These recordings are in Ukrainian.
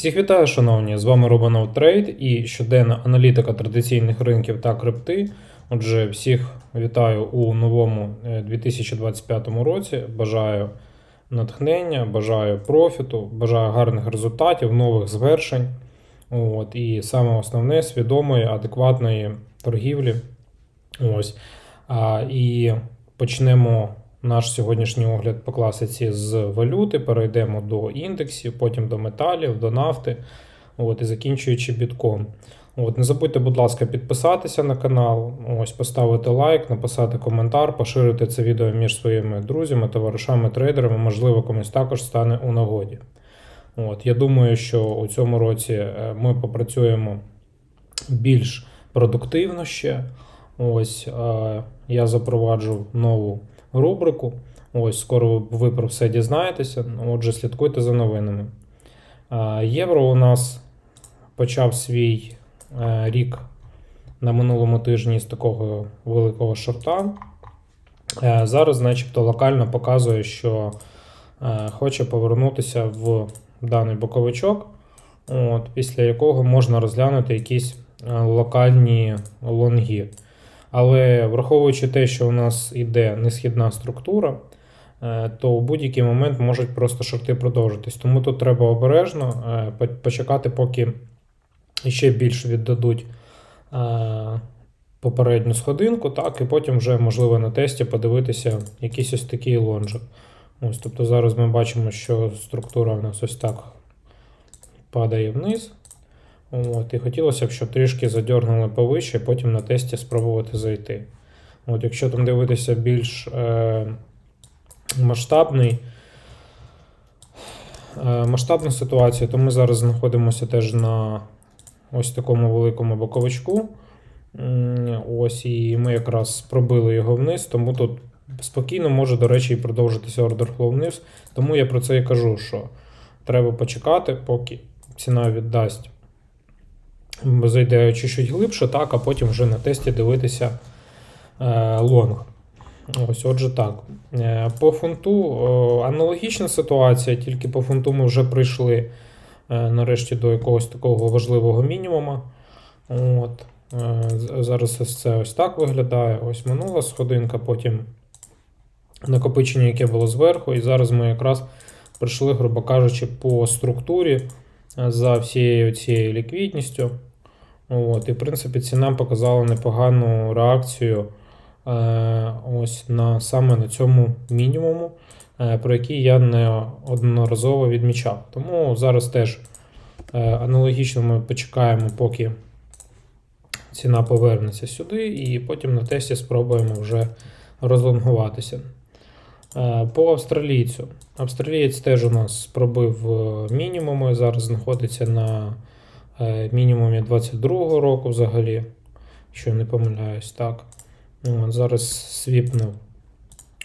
Всіх вітаю, шановні! З вами Робанов Трейд і щоденна аналітика традиційних ринків та крипти. Отже, всіх вітаю у новому е, 2025 році. Бажаю натхнення, бажаю профіту, бажаю гарних результатів, нових звершень. От, і саме основне свідомої, адекватної торгівлі. Ось. А, і почнемо наш сьогоднішній огляд по класиці з валюти, перейдемо до індексів, потім до металів, до нафти, от, і закінчуючи бітком. От, не забудьте, будь ласка, підписатися на канал, ось, поставити лайк, написати коментар, поширити це відео між своїми друзями, товаришами, трейдерами, можливо, комусь також стане у нагоді. От, я думаю, що у цьому році е, ми попрацюємо більш продуктивно ще. Ось е, я запроваджу нову рубрику. Ось скоро ви про все дізнаєтеся. Отже, слідкуйте за новинами. Євро у нас почав свій е, рік на минулому тижні з такого великого шорта. Е, Зараз, начебто, локально показує, що е, хоче повернутися в даний боковичок, от, після якого можна розглянути якісь локальні лонги. Але враховуючи те, що у нас іде несхідна структура, е, то у будь-який момент можуть просто шорти продовжитись. Тому тут треба обережно е, почекати, поки ще більше віддадуть е, попередню сходинку, так, і потім вже, можливо, на тесті подивитися якийсь ось такий лонжик. Ось, тобто зараз ми бачимо, що структура у нас ось так падає вниз. От, і хотілося б, щоб трішки задьорнули повище, потім на тесті спробувати зайти. От, якщо там дивитися більш е, масштабний, е, масштабну ситуацію, то ми зараз знаходимося теж на ось такому великому боковичку. Ось, і ми якраз пробили його вниз, тому тут спокійно може, до речі, і продовжитися ордер flow вниз. Тому я про це і кажу, що треба почекати, поки ціна віддасть зайде чуть-чуть глибше, так, а потім вже на тесті дивитися е, лонг. Ось, отже, так. Е, по фунту аналогічна ситуація, тільки по фунту ми вже прийшли е, нарешті до якогось такого важливого мінімума. От. Зараз це ось так виглядає. Ось минула сходинка, потім накопичення, яке було зверху. І зараз ми якраз прийшли, грубо кажучи, по структурі за всією цією ліквідністю. От, і, в принципі, ціна показала непогану реакцію е, ось на, саме на цьому мінімуму, е, про який я неодноразово відмічав. Тому зараз теж е, аналогічно ми почекаємо, поки ціна повернеться сюди, і потім на тесті спробуємо вже розлонгуватися. Е, По австралійцю. Австралієць теж у нас пробив е, мінімуми, зараз знаходиться на мінімумі 22-го року взагалі, якщо не помиляюсь, так. Ну, От, зараз свіпнув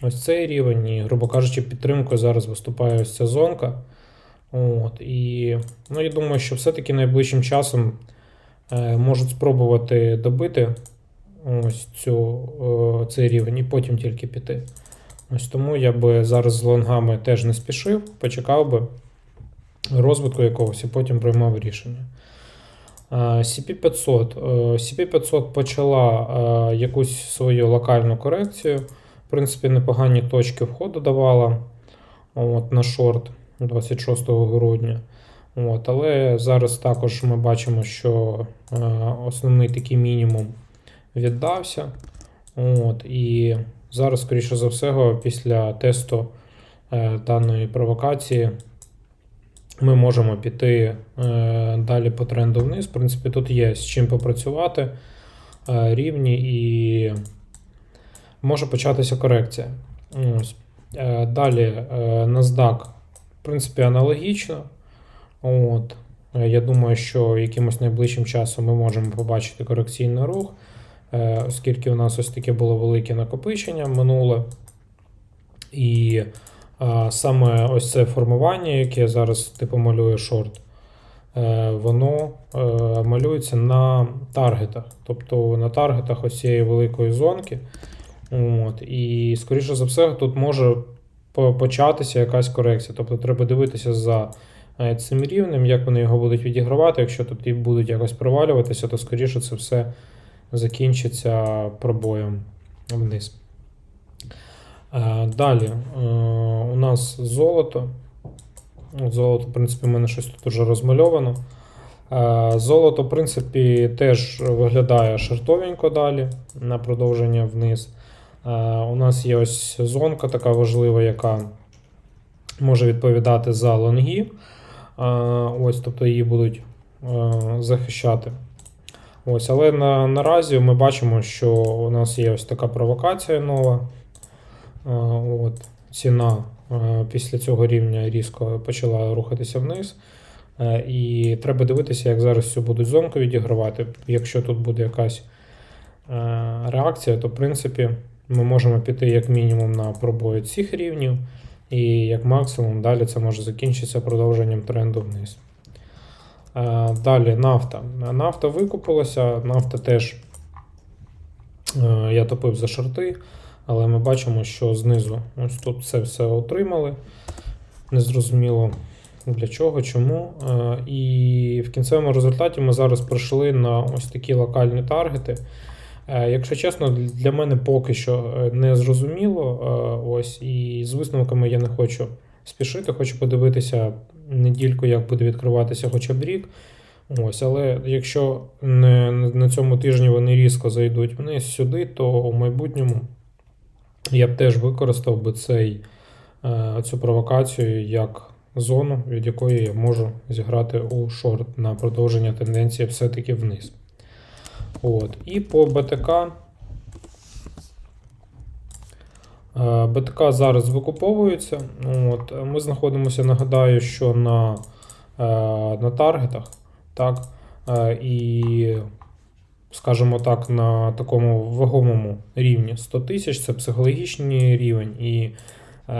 ось цей рівень, і, грубо кажучи, підтримкою зараз виступає ось ця зонка. От, і ну, я думаю, що все-таки найближчим часом е, можуть спробувати добити ось цю, е, цей рівень і потім тільки піти. Ось тому я би зараз з лонгами теж не спішив, почекав би розвитку якогось і потім приймав рішення. Е, CP500. Е, CP500 почала е, якусь свою локальну корекцію. В принципі, непогані точки входу давала от, на шорт 26 грудня. От, але зараз також ми бачимо, що е, основний такий мінімум віддався. От, і зараз, скоріше за все, після тесту е, даної провокації ми можемо піти е, далі по тренду вниз. В принципі, тут є з чим попрацювати е, рівні і може початися корекція. Ось. Е, далі NASDAQ, в принципі, аналогічно. От. Я думаю, що якимось найближчим часом ми можемо побачити корекційний рух, оскільки у нас ось таке було велике накопичення минуле. І саме ось це формування, яке зараз типу малює шорт, е, воно е, малюється на таргетах. Тобто на таргетах ось цієї великої зонки. От, і, скоріше за все, тут може початися якась корекція. Тобто треба дивитися за е, цим рівнем, як вони його будуть відігравати. Якщо тут і будуть якось провалюватися, то скоріше це все закінчиться пробоєм вниз. Е, Далі е, у нас золото. Золото, в принципі, в мене щось тут вже розмальовано. Е, Золото, в принципі, теж виглядає шартовенько далі на продовження вниз. У нас є ось зонка така важлива, яка може відповідати за лонги. Е, Ось, тобто її будуть захищати. Ось, але на, наразі ми бачимо, що у нас є ось така провокація нова. От, ціна е, після цього рівня різко почала рухатися вниз. Е, І треба дивитися, як зараз цю будуть зонку відігравати. Якщо тут буде якась е, реакція, то в принципі ми можемо піти як мінімум на пробої цих рівнів, і як максимум далі це може закінчитися продовженням тренду вниз. Далі нафта. Нафта викупилася, нафта теж я топив за шорти, але ми бачимо, що знизу ось тут це все отримали. Незрозуміло для чого, чому. Е, І в кінцевому результаті ми зараз прийшли на ось такі локальні таргети. Е, Якщо чесно, для мене поки що е, не зрозуміло. Ось, і з висновками я не хочу спішити, хочу подивитися недільку, як буде відкриватися хоча б рік. Ось, але якщо не, на цьому тижні вони різко зайдуть вниз сюди, то у майбутньому я б теж використав би цей, е, цю провокацію як зону, від якої я можу зіграти у шорт на продовження тенденції все-таки вниз. От. І по БТК. Е, БТК зараз викуповується. От. Ми знаходимося, нагадаю, що на, е, на таргетах. Так? І, скажімо так, на такому вагомому рівні 100 тисяч це психологічний рівень. І е,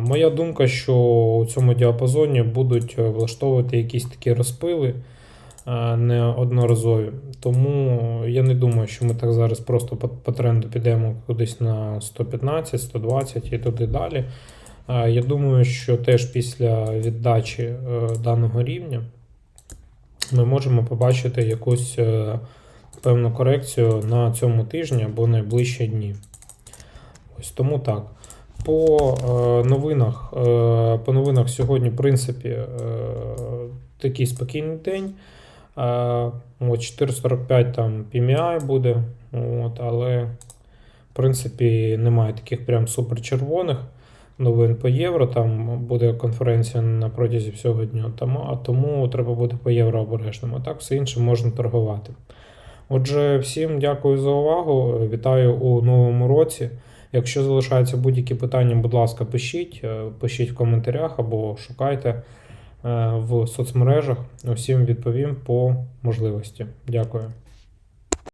моя думка, що у цьому діапазоні будуть влаштовувати якісь такі розпили е, неодноразові. Тому я не думаю, що ми так зараз просто по, по тренду підемо кудись на 115, 120 і туди далі. Е, Я думаю, що теж після віддачі е, даного рівня ми можемо побачити якусь е, певну корекцію на цьому тижні або найближчі дні. Ось тому так. По е, новинах, е, по новинах сьогодні, в принципі, е, такий спокійний день. Е, от 4.45 там PMI буде, от, але в принципі немає таких прям супер червоних новин по євро. Там буде конференція на протязі всього дня, тому, а тому треба бути по євро обережним. А так все інше можна торгувати. Отже, всім дякую за увагу. Вітаю у новому році. Якщо залишаються будь-які питання, будь ласка, пишіть, е, пишіть в коментарях або шукайте е, в соцмережах. Усім відповім по можливості. Дякую.